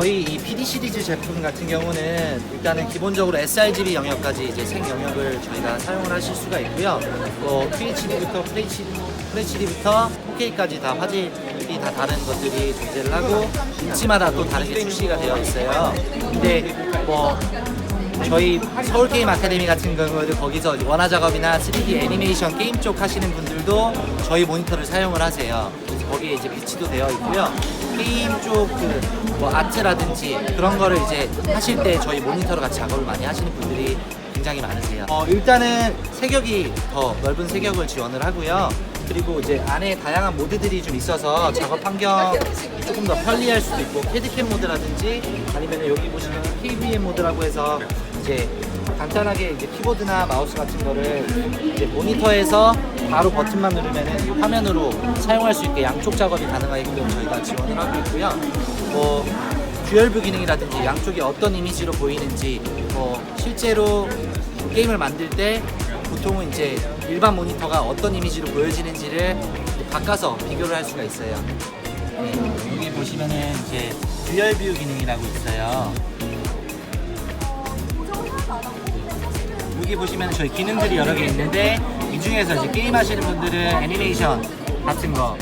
저희 이 PD 시리즈 제품 같은 경우는 일단은 기본적으로 sRGB 영역까지 이제 생 영역을 저희가 사용을 하실 수가 있고요. 뭐 QHD부터 FHD, FHD부터 4K까지 다 화질이 다 다른 것들이 존재를 하고 인치마다 또 다르게 출시가 되어 있어요. 근데 뭐 저희 서울 게임 아카데미 같은 경우에도 거기서 원화 작업이나 3D 애니메이션 게임 쪽 하시는 분들도 저희 모니터를 사용을 하세요. 그래서 거기에 이제 비치도 되어 있고요. 게임 쪽그 뭐 아트라든지 그런 거를 이제 하실 때 저희 모니터로 같이 작업을 많이 하시는 분들이 굉장히 많으세요. 어, 일단은 세격이 더 넓은 세격을 지원을 하고요. 그리고 이제 안에 다양한 모드들이 좀 있어서 작업 환경 조금 더 편리할 수도 있고 캐드캠 모드라든지 아니면 여기 보시면 KVM 모드라고 해서 이제 간단하게 이제 키보드나 마우스 같은 거를 이제 모니터에서 바로 버튼만 누르면은 이 화면으로 사용할 수 있게 양쪽 작업이 가능하게끔 저희가 지원을 하고 있고요. 뭐 듀얼뷰 기능이라든지 양쪽이 어떤 이미지로 보이는지 뭐 실제로 게임을 만들 때 보통은 이제 일반 모니터가 어떤 이미지로 보여지는지를 바꿔서 비교를 할 수가 있어요. 네, 여기 보시면은 이제 듀얼 뷰 기능이라고 있어요. 여기 보시면 저희 기능들이 여러 개 있는데 이 중에서 이제 게임 하시는 분들은 애니메이션 같은 거